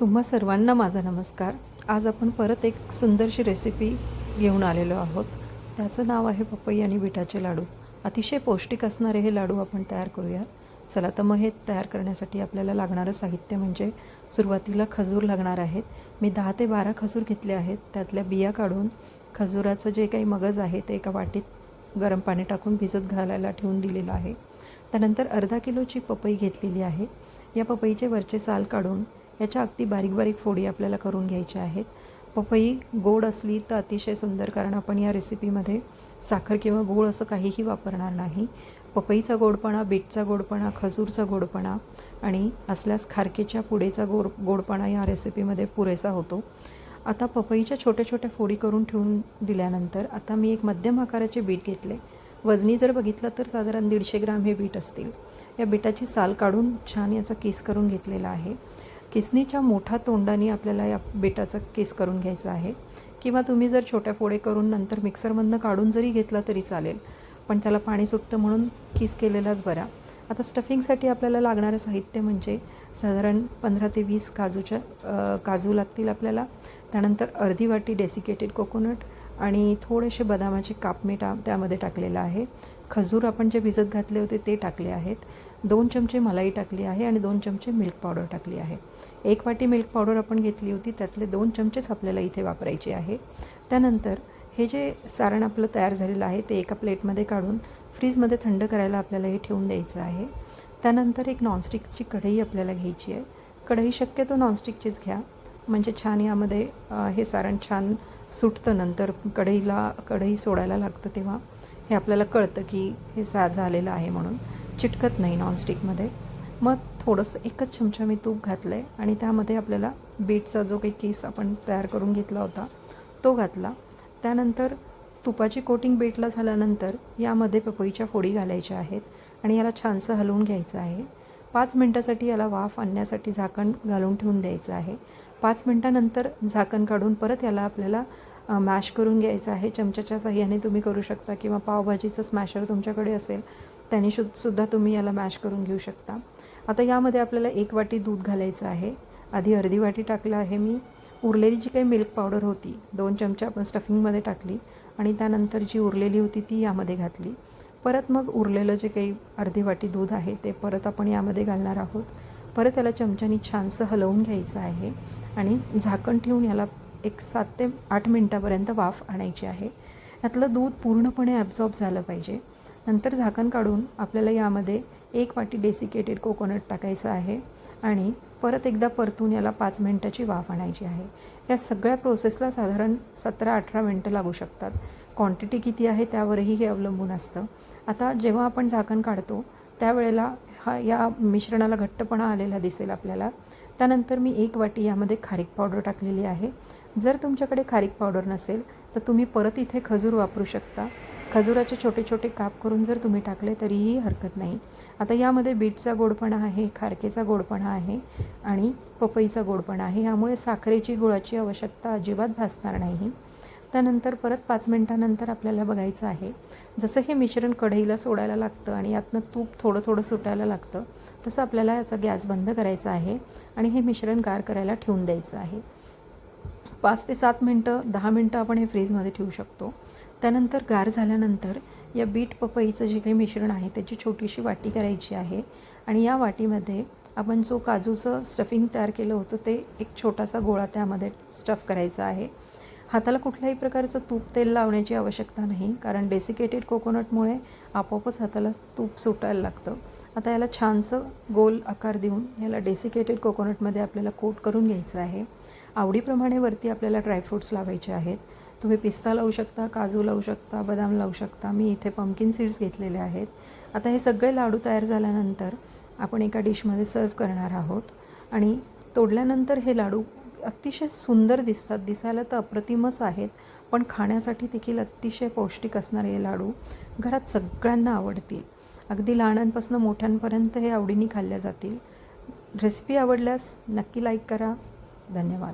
तुम्हा सर्वांना माझा नमस्कार. आज आपण परत एक सुंदरशी रेसिपी घेऊन आलेलो आहोत. त्याचं नाव आहे पपई आणि बिटाचे लाडू. अतिशय पौष्टिक असणारे हे लाडू आपण तयार करूया चला तर मग हे तयार करण्यासाठी आपल्याला लागणारं साहित्य म्हणजे सुरुवातीला खजूर लागणार आहेत मी दहा ते बारा खजूर घेतले आहेत. त्यातल्या बिया काढून खजुराचं जे काही मगज आहे ते एका वाटीत गरम पाणी टाकून भिजत घालायला ठेवून दिलेलं आहे. त्यानंतर अर्धा किलोची पपई घेतलेली आहे. या पपईचे वरचे साल काढून याच्या अगदी बारीक बारीक फोडी आपल्याला करून घ्यायच्या आहेत. पपई गोड असली तर अतिशय सुंदर कारण आपण या रेसिपीमध्ये साखर किंवा गोड असं काहीही वापरणार नाही. पपईचा गोडपणा बीटचा गोडपणा खजूरचा गोडपणा आणि असल्यास खारकेच्या पुडेचा गोड गोडपणा या रेसिपीमध्ये पुरेसा होतो. आता पपईच्या छोट्या छोट्या फोडी करून ठेवून दिल्यानंतर आता मी एक मध्यम आकाराचे बीट घेतले. वजनी जर बघितलं तर साधारण दीडशे ग्राम हे बीट असतील. या बीटाची साल काढून छान याचा केस करून घेतलेला आहे. किसनीच्या मोठ्या तोंडाने आपल्याला या बेटाचा केस करून घ्यायचा आहे. किंवा तुम्ही जर छोट्या फोडे करून नंतर मिक्सरमधनं काढून जरी घेतला तरी चालेल पण त्याला पाणी सुटतं म्हणून किस केलेलाच बरा. आता स्टफिंगसाठी आपल्याला लागणारं साहित्य म्हणजे साधारण पंधरा ते वीस काजूच्या काजू लागतील आपल्याला. त्यानंतर अर्धी वाटी डेसिकेटेड कोकोनट आणि थोडेसे बदामाचे काप मी टा त्यामध्ये टाकलेलं आहे. खजूर आपण जे भिजत घातले होते ते टाकले आहेत. दोन चमचे मलाई टाकली आहे आणि दोन चमचे मिल्क पावडर टाकली आहे. एक वाटी मिल्क पावडर आपण घेतली होती त्यातले दोन चमचेच आपल्याला इथे वापरायचे आहे. त्यानंतर हे जे सारण आपलं तयार झालेलं आहे ते एका प्लेटमध्ये काढून फ्रीजमध्ये थंड करायला आपल्याला हे ठेवून द्यायचं आहे. त्यानंतर एक नॉनस्टिकची कढई आपल्याला घ्यायची आहे. कढई शक्यतो नॉनस्टिकचीच घ्या. म्हणजे छान यामध्ये हे सारण छान सुटतं नंतर कढईला कढई सोडायला लागतं तेव्हा. हे आपल्याला कळतं की हे सा झालेलं आहे म्हणून. चिटकत नाही नॉनस्टिकमध्ये मग थोडंसं एकच चमचा मी तूप घातलं आहे आणि त्यामध्ये आपल्याला बीटचा जो काही केस आपण तयार करून घेतला होता तो घातला. त्यानंतर तुपाची कोटिंग बेटला झाल्यानंतर यामध्ये पपईच्या फोडी घालायच्या आहेत आणि याला छानसं हलवून घ्यायचं आहे. पाच मिनटासाठी याला वाफ आणण्यासाठी झाकण घालून ठेवून द्यायचं आहे. पाच मिनटानंतर झाकण काढून परत याला आपल्याला मॅश करून घ्यायचं आहे. चमच्याच्या साह्याने तुम्ही करू शकता किंवा पावभाजीचं स्मॅशर तुमच्याकडे असेल त्याने शु सुद्धा तुम्ही याला मॅश करून घेऊ शकता. आता यामध्ये आपल्याला एक वाटी दूध घालायचं आहे. आधी अर्धी वाटी टाकलं आहे मी. उरलेली जी काही मिल्क पावडर होती दोन चमचे आपण स्टफिंगमध्ये टाकली आणि त्यानंतर जी उरलेली होती ती यामध्ये घातली. परत मग उरलेलं जे काही अर्धी वाटी दूध आहे ते परत आपण यामध्ये घालणार आहोत. परत याला चमच्यानी छानसं हलवून घ्यायचं आहे आणि झाकण ठेवून याला एक सात ते आठ मिनटापर्यंत वाफ आणायची आहे. यातलं दूध पूर्णपणे ॲब्झॉर्ब झालं पाहिजे. नंतर झाकण काढून आपल्याला यामध्ये एक वाटी डेसिकेटेड कोकोनट टाकायचं आहे आणि परत एकदा परतून याला पाच मिनटाची वाफ आणायची आहे. या सगळ्या प्रोसेसला साधारण सतरा अठरा मिनटं लागू शकतात. क्वांटिटी किती आहे त्यावरही हे अवलंबून असतं. आता जेव्हा आपण झाकण काढतो त्यावेळेला हा या मिश्रणाला घट्टपणा आलेला दिसेल आपल्याला. त्यानंतर मी एक वाटी यामध्ये खारीक पावडर टाकलेली आहे. जर तुमच्याकडे खारीक पावडर नसेल तर तुम्ही परत इथे खजूर वापरू शकता. खजुराचे छोटे छोटे काप करून जर तुम्ही टाकले तरीही हरकत नाही. आता यामध्ये बीटचा गोडपणा आहे खारकेचा गोडपणा आहे आणि पपईचा गोडपणा आहे. यामुळे साखरेची गुळाची आवश्यकता अजिबात भासणार नाही. त्यानंतर परत पाच मिनटानंतर आपल्याला बघायचं आहे जसं हे मिश्रण कढईला सोडायला लागतं आणि यातनं तूप थोडं थोडं सुटायला लागतं तसं आपल्याला याचा गॅस बंद करायचा आहे आणि हे मिश्रण गार करायला ठेवून द्यायचं आहे. पाच ते सात मिनटं दहा मिनटं आपण हे फ्रीजमध्ये ठेवू शकतो. त्यानंतर गार झाल्यानंतर या बीट पपईचं जे काही मिश्रण आहे त्याची छोटीशी वाटी करायची आहे आणि या वाटीमध्ये आपण जो काजूचं स्टफिंग तयार केलं होतं ते एक छोटासा गोळा त्यामध्ये स्टफ करायचा आहे. हाताला कुठल्याही प्रकारचं तूप तेल लावण्याची आवश्यकता नाही कारण डेसिकेटेड कोकोनटमुळे आपोआपच हाताला तूप सुटायला लागतं. आता याला छानसं गोल आकार देऊन याला डेसिकेटेड कोकोनटमध्ये आपल्याला कोट करून घ्यायचं आहे. आवडीप्रमाणे वरती आपल्याला ड्रायफ्रूट्स लावायचे आहेत. तुम्ही पिस्ता लावू शकता काजू लावू शकता बदाम लावू शकता. मी इथे पम्किन सीड्स घेतलेले आहेत. आता हे सगळे लाडू तयार झाल्यानंतर आपण एका डिशमध्ये सर्व करणार आहोत. आणि तोडल्यानंतर हे लाडू अतिशय सुंदर दिसतात. दिसायला तर अप्रतिमच आहेत पण खाण्यासाठी देखील अतिशय पौष्टिक असणारे हे लाडू घरात सगळ्यांना आवडतील. अगदी लहानांपासून मोठ्यांपर्यंत हे आवडीने खाल्ल्या जातील. रेसिपी आवडल्यास नक्की लाईक करा. धन्यवाद.